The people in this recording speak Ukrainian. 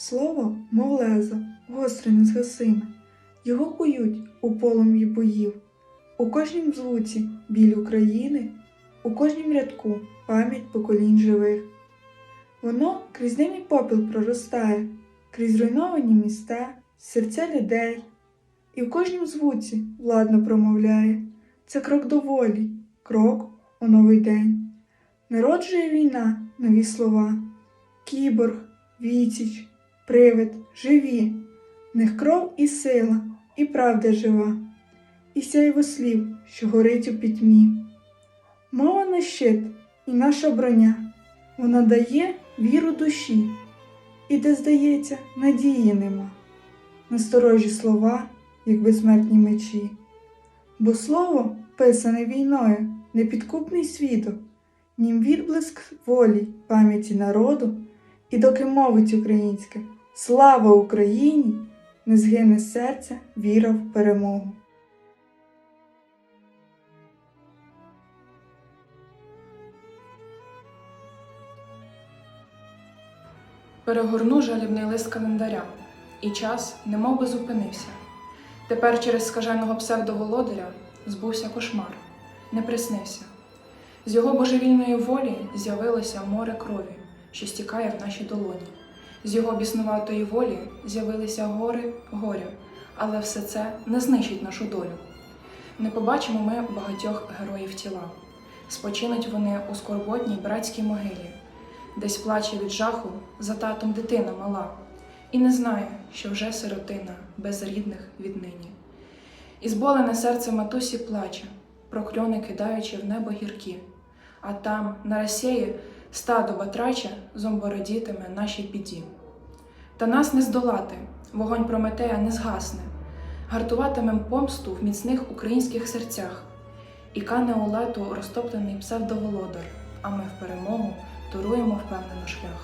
Слово, мов лезо, гостре незгасиме, його кують у полум'ї боїв, у кожнім звуці біль України, у кожнім рядку пам'ять поколінь живих. Воно крізь дим і попіл проростає, крізь зруйновані міста, серця людей, і в кожнім звуці владно промовляє. Це крок до волі, крок у новий день. Народжує війна нові слова, кіборг, відсіч, привид, живі, в них кров і сила, і правда жива, і сяйво слів, що горить у пітьмі. Мова не щит і наша броня, вона дає віру душі, і де, здається, надії нема. Насторожі слова, як безсмертні мечі. Бо слово, писане війною, непідкупний свідок, нім відблиск волі, пам'яті народу, і доки мовить українське Слава Україні! не згине серце, віра в перемогу. Перегорну жалібний лист календаря, і час немов би зупинився. Тепер через скаженого псевдоволодаря збувся кошмар, не приснився. З його божевільної волі з'явилося море крові, що стікає в наші долоні. З його біснуватої волі з'явилися гори горя, але все це не знищить нашу долю. Не побачимо ми багатьох героїв тіла. Спочинуть вони у скорботній братській могилі, десь плаче від жаху за татом дитина мала, і не знає, що вже сиротина без рідних віднині. І зболене серце матусі плаче, прокльони кидаючи в небо гіркі, а там, на Росії, стадо батрача зомбородітиме нашій біді. Та нас не здолати, вогонь Прометея не згасне, гартуватимем помсту в міцних українських серцях, і кане у лету розтоплений псевдоволодар, а ми в перемогу торуємо впевнено шлях.